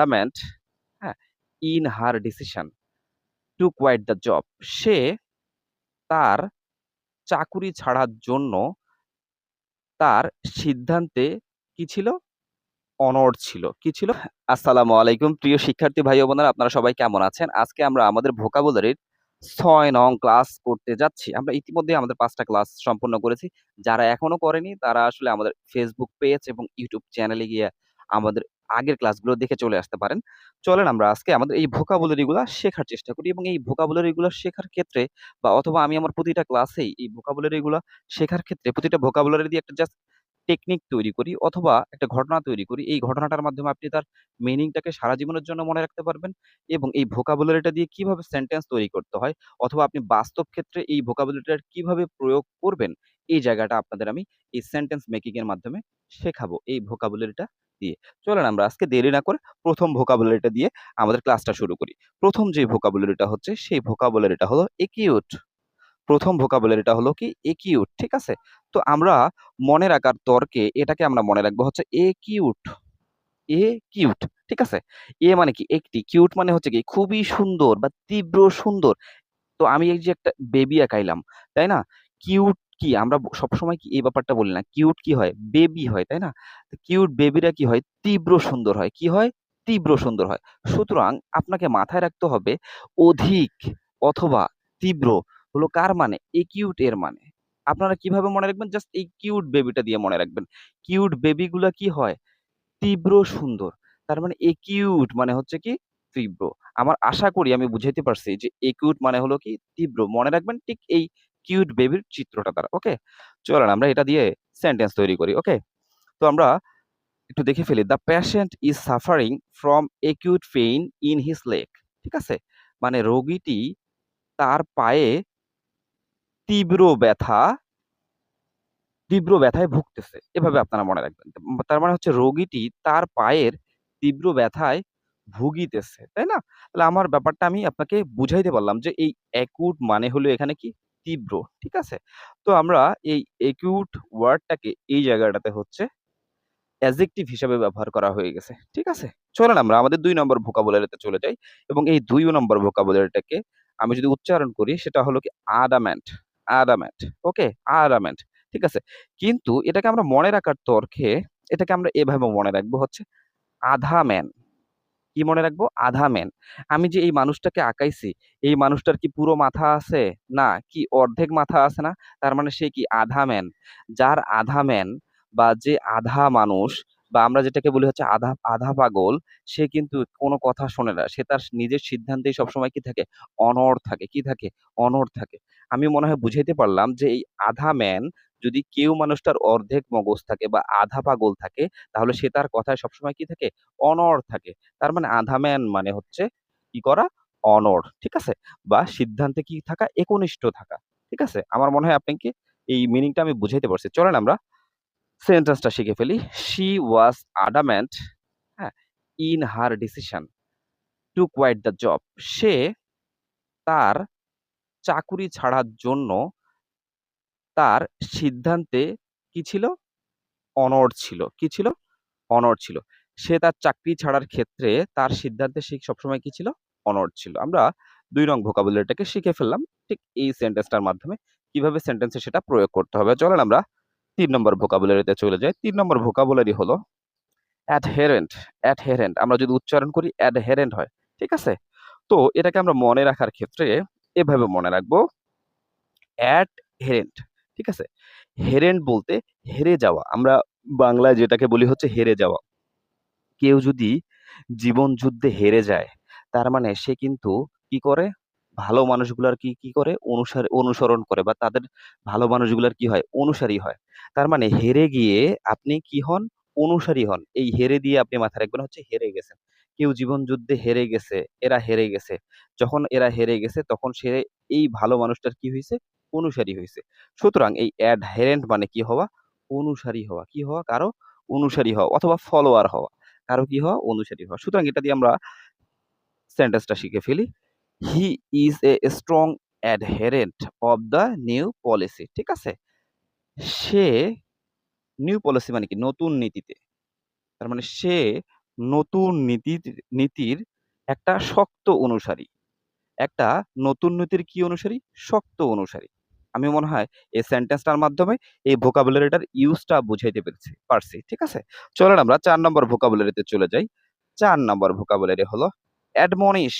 adamant হ্যাঁ in her decision to quit the job. সে তার চাকুরি ছাড়ার জন্য তার সিদ্ধান্তে কি ছিল? অনড় ছিল। কি ছিল? আসসালামু আলাইকুম। প্রিয় শিক্ষার্থী ভাই বোনেরা, আপনারা সবাই কেমন আছেন? আজকে আমরা আমাদের ভোকাবুলারির ছয় নং ক্লাস করতে যাচ্ছি। আমরা ইতিমধ্যে আমাদের পাঁচটা ক্লাস সম্পূর্ণ করেছি। যারা এখনও করেনি, তারা আসলে আমাদের ফেসবুক পেজ এবং ইউটিউব চ্যানেলে গিয়ে আমাদের আগের ক্লাসগুলো দেখে চলে আসতে পারেন। চলেন আমরা আজকে আমাদের এই ভোকাবুলারি গুলা শেখার চেষ্টা করি এবং এই ভোকাবুলারি গুলো শেখার ক্ষেত্রে বা অথবা আমি আমার প্রতিটা ক্লাসেই এই ভোকাবুলারি গুলা শেখার ক্ষেত্রে প্রতিটা ভোকাবুলারি দিয়ে একটা জাস্ট টেকনিক তৈরি করি অথবা একটা ঘটনা তৈরি করি। এই ঘটনাটার মাধ্যমে আপনি তার মিনিংটাকে সারা জীবনের জন্য মনে রাখতে পারবেন এবং এই ভোকাবুলারিটা দিয়ে কীভাবে সেন্টেন্স তৈরি করতে হয় অথবা আপনি বাস্তব ক্ষেত্রে এই ভোকাবুলারিটার কীভাবে প্রয়োগ করবেন, এই জায়গাটা আপনাদের আমি এই সেন্টেন্স মেকিং এর মাধ্যমে শেখাবো। এই ভোকাবুলারিটা দিয়ে। চলেন আমরা আজকে দেরি না করে প্রথম ভোকাবুলারিটা দিয়ে আমাদের ক্লাসটা শুরু করি। প্রথম যে ভোকাবুলারিটা হচ্ছে, সেই ভোকাবুলারিটা হলো একিউট প্রথম ভোকাবুলারিটা হলো কি? একিউট ঠিক আছে? তো আমরা মনে রাখার তর্কে এটাকে আমরা মনে রাখব হচ্ছে একিউট এ কিউট ঠিক আছে? এ মানে কি? একটি। কিউট মানে হচ্ছে কি? খুবই সুন্দর বা তীব্র সুন্দর। তো আমি এই যে একটা বেবি আঁকাইলাম, তাই না? কিউট কি? আমরা সবসময় কি এই ব্যাপারটা বলি না। কিউট কি হয়? বেবি হয়, তাই না? কিউট বেবিরা কি হয়? তীব্র সুন্দর হয়। কি হয়? তীব্র সুন্দর হয়। সুতরাং আপনাকে মাথায় রাখতে হবে, অধিক অথবা তীব্র হলো কার মানে? এই কিউট এর মানে। আপনারা কীভাবে মনে রাখবেন? জাস্ট এই কিউট বেবিটা দিয়ে মনে রাখবেন। কিউট বেবিগুলা কি হয়? তীব্র সুন্দর। তার মানে একিউট মানে হচ্ছে কি? তীব্র। আমার আশা করি আমি বুঝাইতে পারছি যে একিউট মানে হলো কি? তীব্র। মনে রাখবেন ঠিক এই কিউট বেবির চিত্রটা দ্বারা ওকে চলেন আমরা এটা দিয়ে সেন্টেন্স তৈরি করি ওকে তো আমরা একটু দেখে ফেলি the patient is suffering from acute pain in his leg ঠিক আছে? মানে রোগীটি তার পায়ে তীব্র ব্যথা, তীব্র ব্যথায় ভুগতেছে, এভাবে আপনারা মনে রাখবেন। তার মানে হচ্ছে রোগীটি তার পায়ের তীব্র ব্যথায় ভুগিতেছে, তাই না? তাহলে আমার ব্যাপারটা আমি আপনাকে বুঝাইতে পারলাম যে এই অ্যাকুট মানে হলো এখানে কি? তীব্র, ঠিক আছে? তো আমরা এই একিউট ওয়ার্ডটাকে এই জায়গাটাতে হচ্ছে অ্যাজেক্টিভ হিসাবে ব্যবহার করা হয়ে গেছে, ঠিক আছে? চলেন আমরা আমাদের দুই নম্বর ভোকাবুলারিতে চলে যাই এবং এই দুই নম্বর ভোকাবুলারিটাকে আমি যদি উচ্চারণ করি সেটা হলো কি আডামেন্ট আডামেন্ট ওকে আডামেন্ট ঠিক আছে? কিন্তু এটাকে আমরা মনে রাখার তর্কে এটাকে আমরা এভাবে মনে রাখব হচ্ছে আধা ম্যান কি মনে রাখব? আধা ম্যান আমি যে এই মানুষটাকে আঁকাইছি, এই মানুষটার কি পুরো মাথা আছে? না, কি অর্ধেক মাথা আছে না? তার মানে সে কি আধা ম্যান যার আধা ম্যান বা যে আধা মানুষ বা আমরা যেটাকে বলি হচ্ছে আধা আধা পাগল, সে কিন্তু কোনো কথা শোনে না। সে তার নিজের সিদ্ধান্তেই সবসময় কি থাকে? অনড় থাকে। কি থাকে? অনড় থাকে। আমি মনে হয় বুঝাইতে পারলাম যে এই আধা ম্যান যদি কেউ মানুষটার অর্ধেক মগজ থাকে বা আধা পাগল থাকে, তাহলে সে তার কথায় সবসময় কি থাকে? অনড় থাকে। তার মানে আধা ম্যান মানে হচ্ছে কি করা? অনড়। ঠিক আছে? বা সিদ্ধান্তে কি থাকা? একনিষ্ঠ থাকা। ঠিক আছে? আমার মনে হয় আপনাকে এই মিনিংটা আমি বুঝাইতে পারছি। চলেন আমরা সেন্টেন্সটা শিখে ফেলি। শি ওয়াজ আডামেন্ট হ্যাঁ in her decision to quit the job সে তার চাকুরি ছাড়ার জন্য তার সিদ্ধান্তে কি ছিল? অনড় ছিল। কি ছিল? অনড় ছিল। সে তার চাকরি ছাড়ার ক্ষেত্রে তার সিদ্ধান্তে সে সবসময় কি ছিল? অনড় ছিল। আমরা দুই নং ভোকাবুলারিটাকে শিখে ফেললাম। ঠিক এই সেন্টেন্সটার মাধ্যমে কীভাবে সেন্টেন্সে সেটা প্রয়োগ করতে হবে। চলেন আমরা তিন নম্বর ভোকাবুলারিতে চলে যাই। তিন নম্বর ভোকাবুলারি হলো অ্যাডহেরেন্ট অ্যাডহেরেন্ট আমরা যদি উচ্চারণ করি অ্যাডহেরেন্ট হয়, ঠিক আছে? তো এটাকে আমরা মনে রাখার ক্ষেত্রে এভাবে মনে রাখব অ্যাডহেরেন্ট ঠিক আছে? হেরেন্ট বলতে হেরে যাওয়া। আমরা বাংলায় যেটাকে বলি হচ্ছে হেরে যাওয়া। কেউ যদি জীবন যুদ্ধে হেরে যায়, তার মানে সে কিন্তু কি করে? ভালো মানুষগুলার কি কি করে? অনুসার, অনুসরণ করে বা তাদের ভালো মানুষগুলার কি হয়? অনুসারী হয়। তার মানে হেরে গিয়ে আপনি কি হন? অনুসারী হন। এই হেরে দিয়ে আপনি মাথায় রাখবেন হচ্ছে হেরে গেছেন। কেউ জীবন যুদ্ধে হেরে গেছে, এরা হেরে গেছে। যখন এরা হেরে গেছে, তখন সে এই ভালো মানুষটার কি হয়েছে অনুসারী হয়েছে সুতরাং এই অ্যাড অ্যাডহেরেন্ট মানে কি হওয়া? অনুসারী হওয়া। কি হওয়া? কারও অনুসারী হওয়া অথবা ফলোয়ার হওয়া। কারও কি হওয়া? অনুসারী হওয়া। সুতরাং এটা দিয়ে আমরা সেন্টেন্সটা শিখে ফেলি। He is a strong adherent of the new policy ঠিক আছে সে নিউ পলিসি মানে কি নতুন নীতিতে তার মানে সে নতুন নীতির নীতির একটা শক্ত অনুসারী। একটা নতুন নীতির কি অনুসারী? শক্ত অনুসারী। আমি মনে হয় এই সেন্টেন্সটার মাধ্যমে এই vocabulary-টার ইউজটা বুঝাইতে পেরেছি, পারছি। ঠিক আছে? চলেন আমরা চার নম্বর vocabulary-তে চলে যাই। চার নম্বর vocabulary হলো admonish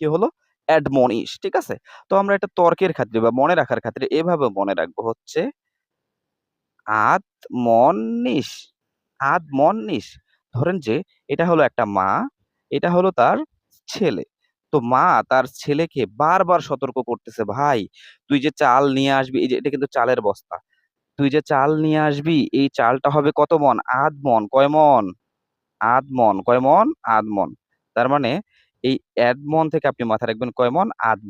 কি হলো? admonish ঠিক আছে? তো আমরা এটা তর্কের খাতিরে বা মনে রাখার খাতিরে এভাবে মনে রাখব হচ্ছে আদমনিশ, আদমনিশ। ধরেন যে এটা হলো একটা মা, এটা হলো তার ছেলে। তো মা তার ছেলেকে বারবার সতর্ক করতেছে, "ভাই তুই যে চাল নিয়ে আসবি" এই যে এটা কিন্তু চালের বস্তা। "তুই যে চাল নিয়ে আসবি এই চালটা হবে কত মন আধ মণ। কয় মণ? আধ মণ। কয় মণ? আধ মণ। তার মানে এই মণ থেকে আপনি মাথায় রাখবেন কয় মণ? আধ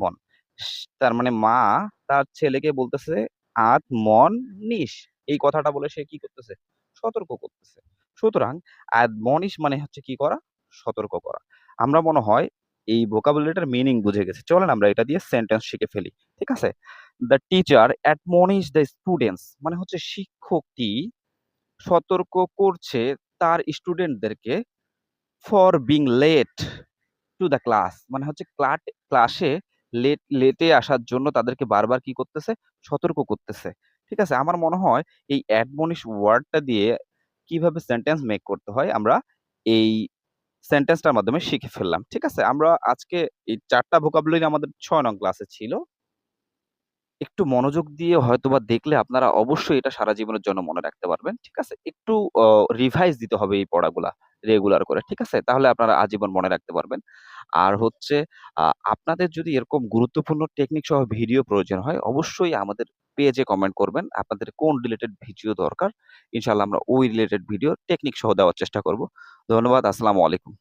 তার মানে মা তার ছেলেকে বলতেছে, আধ মণ নিস। এই কথাটা বলে সে কি করতেছে? সতর্ক করতেছে। সুতরাং admonish মানে হচ্ছে কি করা? সতর্ক করা। আমরা মনে হয় এই vocabulary-টার মিনিং বুঝে গেছি। চলেন আমরা এটা দিয়ে সেন্টেন্স শিখে ফেলি। ঠিক আছে? The teacher admonish the students মানে হচ্ছে শিক্ষকটি সতর্ক করছে তার স্টুডেন্টদেরকে for being late to the class মানে হচ্ছে ক্লাট ক্লাসে লেট লেটে আসার জন্য তাদেরকে বারবার কি করতেছে? সতর্ক করতেছে। ঠিক আছে? আমার মনে হয় এই admonish ওয়ার্ডটা দিয়ে কীভাবে সেন্টেন্স মেক করতে হয়, আমরা এই সেন্টেন্সটার মাধ্যমে শিখে ফেললাম। ঠিক আছে? আমরা আজকে এই ৪ টা vocabulary আমাদের ছয় নং ক্লাসে ছিল। একটু মনোযোগ দিয়ে হয়তোবা দেখলে আপনারা অবশ্যই এটা সারা জীবনের জন্য মনে রাখতে পারবেন। ঠিক আছে? একটু রিভাইজ দিতে হবে এই পড়াগুলা রেগুলার করে। ঠিক আছে? তাহলে আপনারা আজীবন মনে রাখতে পারবেন। আর হচ্ছে আপনাদের যদি এরকম গুরুত্বপূর্ণ টেকনিক সহ ভিডিও প্রয়োজন হয়, অবশ্যই আমাদের পেজে কমেন্ট করবেন। আপনাদের কোন রিলেটেড ভিডিও দরকার। ইনশাল্লাহ আমরা ওই রিলেটেড ভিডিও টেকনিক সহ দেওয়ার চেষ্টা করব। ধন্যবাদ। আসসালামু আলাইকুম।